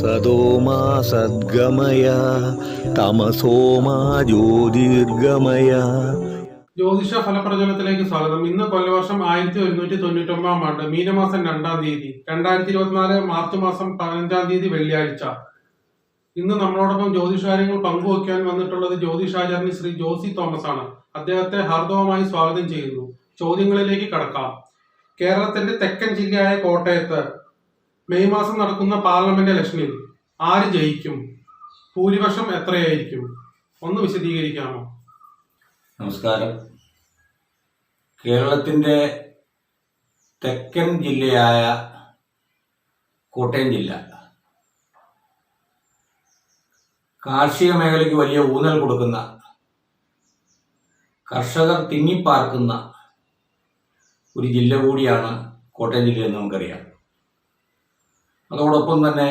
സത്യമാ സദ്ഗമയ തമസോമാ ജ്യോതിർഗമയ. ജ്യോതിഷ ഫലപ്രചോദനത്തിലേക്ക് സ്വാഗതം. ഇന്ന് കൊല്ലവർഷം ആയിരത്തി ഒരുന്നൂറ്റി തൊണ്ണൂറ്റി ഒമ്പതാം ആണ്ട് മീനമാസം രണ്ടാം തീയതി രണ്ടായിരത്തി ഇരുപത്തിനാല് മാർച്ച് മാസം പതിനഞ്ചാം തീയതി വെള്ളിയാഴ്ച. ഇന്ന് നമ്മളോടൊപ്പം ജ്യോതിഷാര്യങ്ങൾ പങ്കുവയ്ക്കാൻ വന്നിട്ടുള്ളത് ജ്യോതിഷാചാര്യൻ ശ്രീ ജോസി തോമസ് ആണ് അദ്ദേഹത്തെ ഹാർദവമായി സ്വാഗതം ചെയ്യുന്നു. ചോദ്യങ്ങളിലേക്ക് കടക്കാം. കേരളത്തിന്റെ തെക്കൻ ജില്ലയായ കോട്ടയത്ത് മെയ് മാസം നടക്കുന്ന പാർലമെന്റ് ഇലക്ഷനിൽ ആര് ജയിക്കും? ഭൂരിപക്ഷം എത്രയായിരിക്കും? ഒന്ന് വിശദീകരിക്കാമോ? നമസ്കാരം. കേരളത്തിന്റെ തെക്കൻ ജില്ലയായ കോട്ടയം ജില്ല. കാർഷിക മേഖലയ്ക്ക് വലിയ ഊന്നൽ കൊടുക്കുന്ന കർഷകർ തിങ്ങിപ്പാർക്കുന്ന ഒരു ജില്ല കൂടിയാണ് കോട്ടയം ജില്ല എന്ന് നമുക്കറിയാം. അതോടൊപ്പം തന്നെ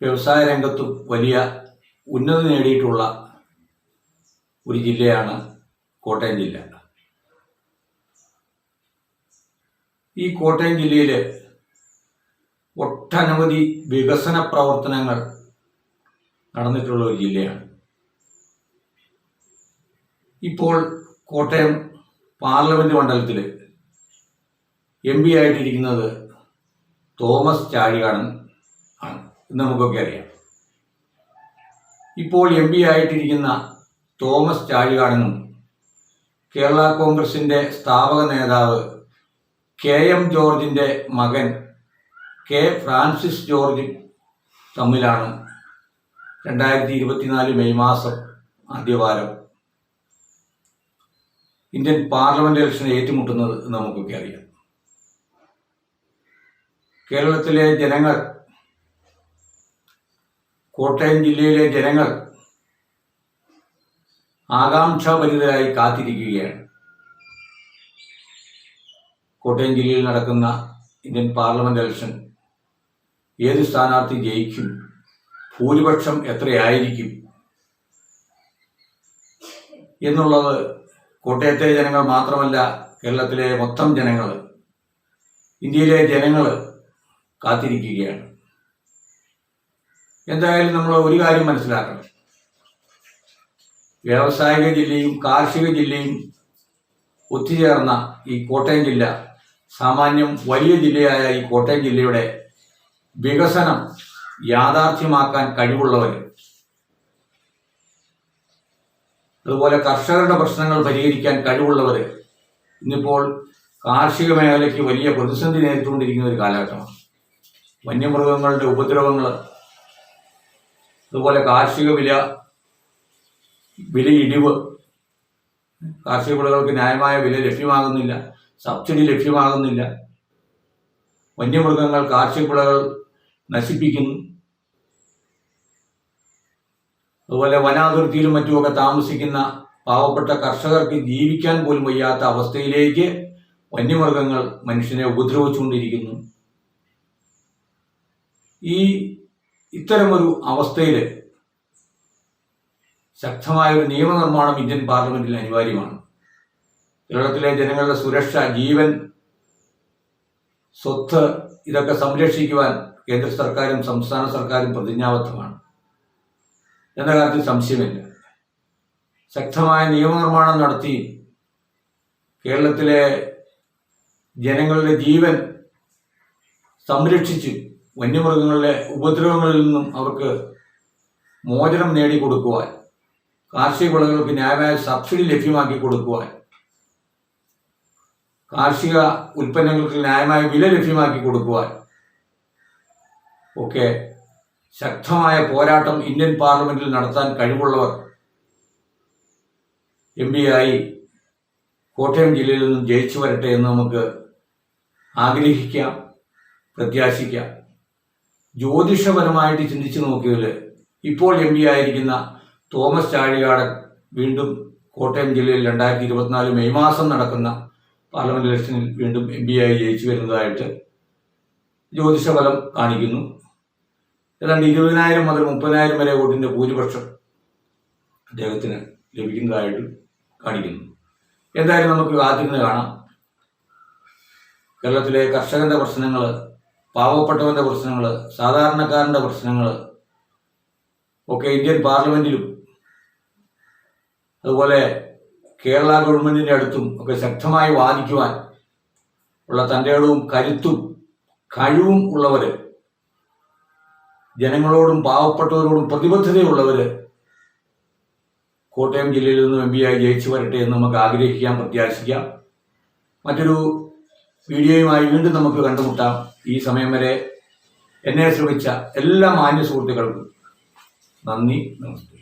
വ്യവസായ രംഗത്തും വലിയ ഉന്നതി നേടിയിട്ടുള്ള ഒരു ജില്ലയാണ് കോട്ടയം ജില്ല. ഈ കോട്ടയം ജില്ലയിൽ ഒട്ടനവധി വികസന പ്രവർത്തനങ്ങൾ നടന്നിട്ടുള്ള ഒരു ജില്ലയാണ്. ഇപ്പോൾ കോട്ടയം പാർലമെന്റ് മണ്ഡലത്തിൽ എം പി ആയിട്ടിരിക്കുന്നത് തോമസ് ചാഴികാടൻ ആണ്. എന്ന് നമുക്കൊക്കെ അറിയാം. ഇപ്പോൾ എം പി ആയിട്ടിരിക്കുന്ന തോമസ് ചാഴികാടനും കേരള കോൺഗ്രസിന്റെ സ്ഥാപക നേതാവ് കെ എം ജോർജിന്റെ മകൻ കെ ഫ്രാൻസിസ് ജോർജ് തമ്മിലാണ് രണ്ടായിരത്തി ഇരുപത്തിനാല് മെയ് മാസം ആദ്യവാരം ഇന്ത്യൻ പാർലമെന്റ് ഇലക്ഷൻ ഏറ്റുമുട്ടുന്നത് നമുക്കൊക്കെ അറിയാം. കേരളത്തിലെ ജനങ്ങൾ കോട്ടയം ജില്ലയിലെ ജനങ്ങൾ ആകാംക്ഷാഭരിതരായി കാത്തിരിക്കുകയാണ്. കോട്ടയം ജില്ലയിൽ നടക്കുന്ന ഇന്ത്യൻ പാർലമെന്റ് ഇലക്ഷൻ ഏത് സ്ഥാനാർത്ഥി ജയിക്കും ഭൂരിപക്ഷം എത്രയായിരിക്കും എന്നുള്ളത് കോട്ടയത്തെ ജനങ്ങൾ മാത്രമല്ല കേരളത്തിലെ മൊത്തം ജനങ്ങൾ ഇന്ത്യയിലെ ജനങ്ങൾ കാത്തിരിക്കുകയാണ്. എന്തായാലും നമ്മൾ ഒരു കാര്യം മനസ്സിലാക്കണം. വ്യാവസായിക ജില്ലയും കാർഷിക ജില്ലയും ഒത്തുചേർന്ന ഈ കോട്ടയം ജില്ല സാമാന്യം വലിയ ജില്ലയായ ഈ കോട്ടയം ജില്ലയുടെ വികസനം യാഥാർത്ഥ്യമാക്കാൻ കഴിവുള്ളവർ അതുപോലെ കർഷകരുടെ പ്രശ്നങ്ങൾ പരിഹരിക്കാൻ കഴിവുള്ളവർ ഇന്നിപ്പോൾ കാർഷിക മേഖലയ്ക്ക് വലിയ പ്രതിസന്ധി നേരിട്ടുകൊണ്ടിരിക്കുന്ന ഒരു കാലഘട്ടമാണ്. വന്യമൃഗങ്ങളുടെ ഉപദ്രവങ്ങൾ അതുപോലെ കാർഷിക വില വില ഇടിവ് കാർഷിക വിളകൾക്ക് ന്യായമായ വില ലഭ്യമാകുന്നില്ല സബ്സിഡി ലഭ്യമാകുന്നില്ല. വന്യമൃഗങ്ങൾ കാർഷിക വിളകൾ നശിപ്പിക്കുന്നു. അതുപോലെ വനാതിർത്തിയിലും മറ്റുമൊക്കെ താമസിക്കുന്ന പാവപ്പെട്ട കർഷകർക്ക് ജീവിക്കാൻ പോലും വയ്യാത്ത അവസ്ഥയിലേക്ക് വന്യമൃഗങ്ങൾ മനുഷ്യനെ ഉപദ്രവിച്ചുകൊണ്ടിരിക്കുന്നു. ഈ ഇത്തരമൊരു അവസ്ഥയിൽ ശക്തമായ ഒരു നിയമനിർമ്മാണം ഇന്ത്യൻ പാർലമെന്റിൽ അനിവാര്യമാണ്. കേരളത്തിലെ ജനങ്ങളുടെ സുരക്ഷ ജീവൻ സ്വത്ത് ഇതൊക്കെ സംരക്ഷിക്കുവാൻ കേന്ദ്ര സർക്കാരും സംസ്ഥാന സർക്കാരും പ്രതിജ്ഞാബദ്ധമാണ്. എന്ന കാര്യത്തിൽ സംശയമില്ല. ശക്തമായ നിയമനിർമ്മാണം നടത്തി കേരളത്തിലെ ജനങ്ങളുടെ ജീവൻ സംരക്ഷിച്ച് വന്യമൃഗങ്ങളുടെ ഉപദ്രവങ്ങളിൽ നിന്നും അവർക്ക് മോചനം നേടിക്കൊടുക്കുവാൻ കാർഷിക വിളകൾക്ക് ന്യായമായ സബ്സിഡി ലഭ്യമാക്കി കൊടുക്കുവാൻ കാർഷിക ഉൽപ്പന്നങ്ങൾക്ക് ന്യായമായ വില ലഭ്യമാക്കി കൊടുക്കുവാൻ ഒക്കെ ശക്തമായ പോരാട്ടം ഇന്ത്യൻ പാർലമെന്റിൽ നടത്താൻ കഴിവുള്ളവർ എം പി ആയി കോട്ടയം ജില്ലയിൽ നിന്നും ജയിച്ചു വരട്ടെ എന്ന് നമുക്ക് ആഗ്രഹിക്കാം പ്രത്യാശിക്കാം. ജ്യോതിഷപരമായിട്ട് ചിന്തിച്ചു നോക്കിയാൽ ഇപ്പോൾ എം പി ആയിരിക്കുന്ന തോമസ് ചാഴികാടൻ വീണ്ടും കോട്ടയം ജില്ലയിൽ രണ്ടായിരത്തി ഇരുപത്തിനാല് മെയ് മാസം നടക്കുന്ന പാർലമെന്റ് ഇലക്ഷനിൽ വീണ്ടും എം പി ആയി ജയിച്ചു വരുന്നതായിട്ട് ജ്യോതിഷഫലം കാണിക്കുന്നു. ഏതാണ്ട് ഇരുപതിനായിരം മുതൽ മുപ്പതിനായിരം വരെ വോട്ടിന്റെ ഭൂരിപക്ഷം അദ്ദേഹത്തിന് ലഭിക്കുന്നതായിട്ട് കാണിക്കുന്നു. എന്തായാലും നമുക്ക് കാത്തിരുന്ന് കാണാം. കേരളത്തിലെ കർഷകന്റെ പ്രശ്നങ്ങൾ പാവപ്പെട്ടവന്റെ പ്രശ്നങ്ങൾ സാധാരണക്കാരന്റെ പ്രശ്നങ്ങൾ ഒക്കെ ഇന്ത്യൻ പാർലമെന്റിലും അതുപോലെ കേരള ഗവൺമെന്റിന്റെ അടുത്തും ഒക്കെ ശക്തമായി വാദിക്കുവാൻ ഉള്ള തന്റെ ഇടവും കരുത്തും കഴിവും ഉള്ളവര് ജനങ്ങളോടും പാവപ്പെട്ടവരോടും പ്രതിബദ്ധതയുള്ളവര് കോട്ടയം ജില്ലയിൽ നിന്നും എം ആയി ജയിച്ചു വരട്ടെ എന്ന് നമുക്ക് ആഗ്രഹിക്കാം പ്രത്യാശിക്കാം. മറ്റൊരു വീഡിയോയുമായി വീണ്ടും നമുക്ക് കണ്ടുമുട്ടാം. ഈ സമയം വരെ എന്നെ ശ്രമിച്ച എല്ലാ മാന്യ സുഹൃത്തുക്കൾക്കും നന്ദി നമസ്തേ.